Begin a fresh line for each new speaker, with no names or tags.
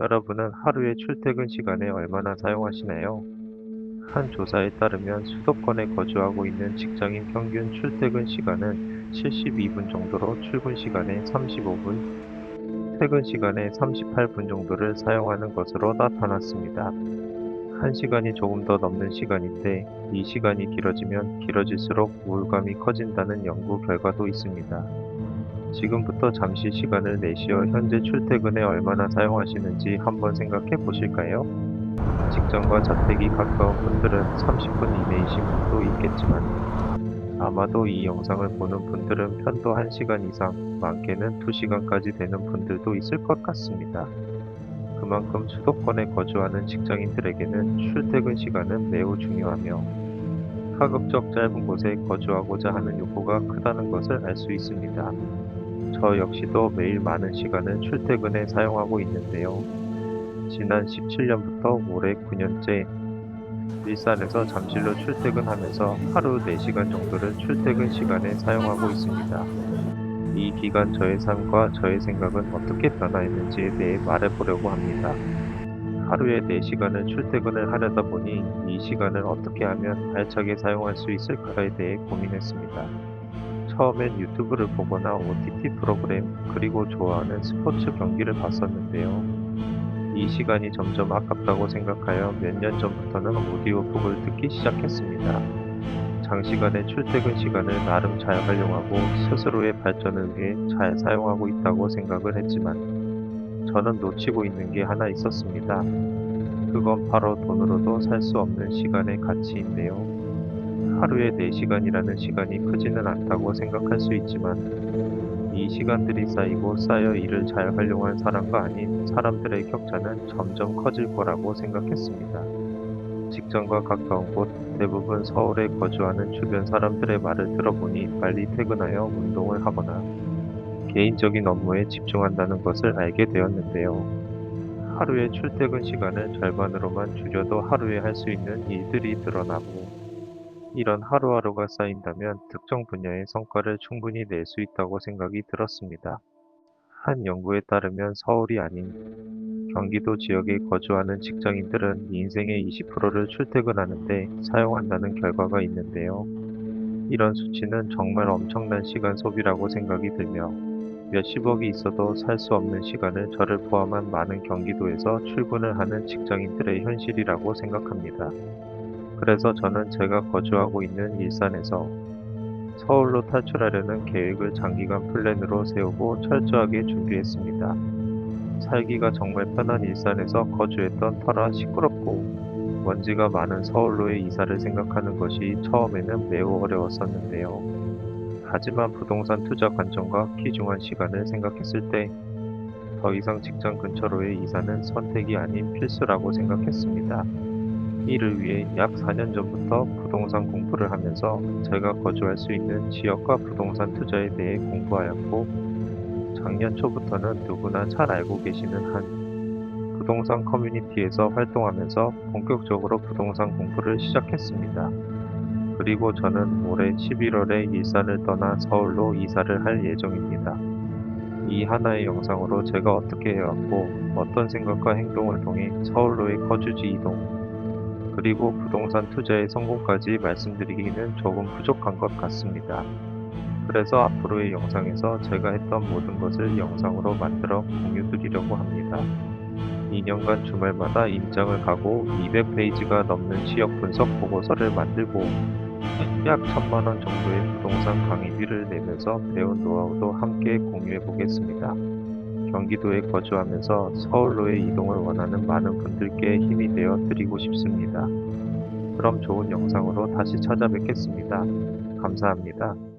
여러분은 하루에 출퇴근 시간에 얼마나 사용하시나요? 한 조사에 따르면 수도권에 거주하고 있는 직장인 평균 출퇴근 시간은 72분 정도로 출근 시간에 35분, 퇴근 시간에 38분 정도를 사용하는 것으로 나타났습니다. 한 시간이 조금 더 넘는 시간인데 이 시간이 길어지면 길어질수록 우울감이 커진다는 연구 결과도 있습니다. 지금부터 잠시 시간을 내쉬어 현재 출퇴근에 얼마나 사용하시는지 한번 생각해 보실까요? 직장과 자택이 가까운 분들은 30분 이내이신 분도 있겠지만 아마도 이 영상을 보는 분들은 편도 1시간 이상, 많게는 2시간까지 되는 분들도 있을 것 같습니다. 그만큼 수도권에 거주하는 직장인들에게는 출퇴근 시간은 매우 중요하며 가급적 짧은 곳에 거주하고자 하는 욕구가 크다는 것을 알 수 있습니다. 저 역시도 매일 많은 시간을 출퇴근에 사용하고 있는데요. 지난 17년부터 올해 9년째 일산에서 잠실로 출퇴근하면서 하루 4시간 정도를 출퇴근 시간에 사용하고 있습니다. 이 기간 저의 삶과 저의 생각은 어떻게 변화했는지에 대해 말해보려고 합니다. 하루에 4시간을 출퇴근을 하려다 보니 이 시간을 어떻게 하면 알차게 사용할 수 있을까에 대해 고민했습니다. 처음엔 유튜브를 보거나 OTT 프로그램 그리고 좋아하는 스포츠 경기를 봤었는데요. 이 시간이 점점 아깝다고 생각하여 몇 년 전부터는 오디오북을 듣기 시작했습니다. 장시간의 출퇴근 시간을 나름 잘 활용하고 스스로의 발전을 위해 잘 사용하고 있다고 생각을 했지만 저는 놓치고 있는 게 하나 있었습니다. 그건 바로 돈으로도 살 수 없는 시간의 가치인데요. 하루에 4시간이라는 시간이 크지는 않다고 생각할 수 있지만 이 시간들이 쌓이고 쌓여 이를 잘 활용한 사람과 아닌 사람들의 격차는 점점 커질 거라고 생각했습니다. 직장과 가까운 곳, 대부분 서울에 거주하는 주변 사람들의 말을 들어보니 빨리 퇴근하여 운동을 하거나 개인적인 업무에 집중한다는 것을 알게 되었는데요. 하루의 출퇴근 시간을 절반으로만 줄여도 하루에 할 수 있는 일들이 늘어나고 이런 하루하루가 쌓인다면 특정 분야의 성과를 충분히 낼 수 있다고 생각이 들었습니다. 한 연구에 따르면 서울이 아닌 경기도 지역에 거주하는 직장인들은 인생의 20%를 출퇴근하는데 사용한다는 결과가 있는데요. 이런 수치는 정말 엄청난 시간 소비라고 생각이 들며 몇십억이 있어도 살 수 없는 시간을 저를 포함한 많은 경기도에서 출근을 하는 직장인들의 현실이라고 생각합니다. 그래서 저는 제가 거주하고 있는 일산에서 서울로 탈출하려는 계획을 장기간 플랜으로 세우고 철저하게 준비했습니다. 살기가 정말 편한 일산에서 거주했던 터라 시끄럽고 먼지가 많은 서울로의 이사를 생각하는 것이 처음에는 매우 어려웠었는데요. 하지만 부동산 투자 관점과 귀중한 시간을 생각했을 때 더 이상 직장 근처로의 이사는 선택이 아닌 필수라고 생각했습니다. 이를 위해 약 4년 전부터 부동산 공부를 하면서 제가 거주할 수 있는 지역과 부동산 투자에 대해 공부하였고 작년 초부터는 누구나 잘 알고 계시는 한 부동산 커뮤니티에서 활동하면서 본격적으로 부동산 공부를 시작했습니다. 그리고 저는 올해 11월에 일산을 떠나 서울로 이사를 할 예정입니다. 이 하나의 영상으로 제가 어떻게 해왔고 어떤 생각과 행동을 통해 서울로의 거주지 이동 그리고 부동산 투자의 성공까지 말씀드리기는 조금 부족한 것 같습니다. 그래서 앞으로의 영상에서 제가 했던 모든 것을 영상으로 만들어 공유드리려고 합니다. 2년간 주말마다 임장을 가고 200페이지가 넘는 지역 분석 보고서를 만들고 약 천만원 정도의 부동산 강의비를 내면서 배운 노하우도 함께 공유해 보겠습니다. 경기도에 거주하면서 서울로의 이동을 원하는 많은 분들께 힘이 되어 드리고 싶습니다. 그럼 좋은 영상으로 다시 찾아뵙겠습니다. 감사합니다.